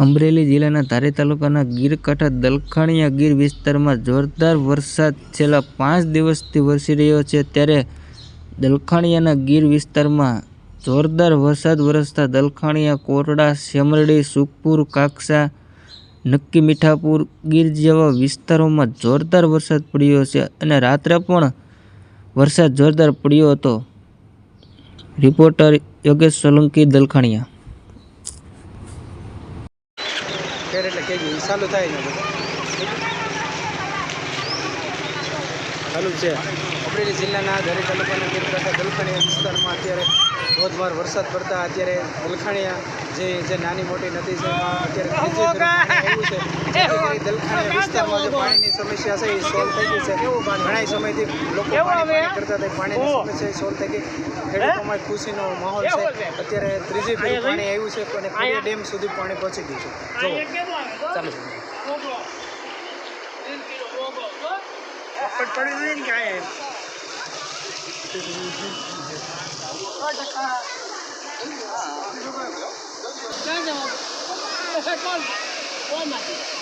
અમરેલી જિલ્લાના ધારી તાલુકાના ગીરકાંઠા દલખાણીયા ગીર વિસ્તારમાં જોરદાર વરસાદ છેલ્લા પાંચ દિવસથી વરસી રહ્યો છે. ત્યારે દલખાણીયાના ગીર વિસ્તારમાં જોરદાર વરસાદ વરસતા દલખાણીયા કોરડા શેમરડી સુખપુર, કાકસા, નક્કી મીઠાપુર ગીર જેવા વિસ્તારોમાં જોરદાર વરસાદ પડ્યો છે અને રાત્રે પણ વરસાદ જોરદાર પડ્યો હતો. રિપોર્ટર યોગેશ સોલંકી, દલખાણીયા. ફેર એટલે ઈ ચાલુ થાય ને ચાલુ છે. અમરેલી જિલ્લાના દરેક તાલુકાના ગીરકાંઠા દલખાણીયા વિસ્તારમાં અત્યારે ધોધમાર વરસાદ પડતા, અત્યારે દલખાણીયા જે જે નાની મોટી નદી છે અત્યારે આવ્યું છે. જેથી કરી વિસ્તારમાં જે પાણીની સમસ્યા છે એ સોલ્વ થઈ ગઈ છે. ઘણા સમયથી લોકો પાણી કરતા હતા પાણીની સમસ્યા સોલ્વ થઈ ગઈ. ખેડૂતોમાં ખુશીનો માહોલ છે. અત્યારે ત્રીજી ફેર પાણી આવ્યું છે અને ખોડિયા ડેમ સુધી પાણી પહોંચી ગયું છે. જો ચાલો. પડી ને કાંઈ. અરે one Olmadı.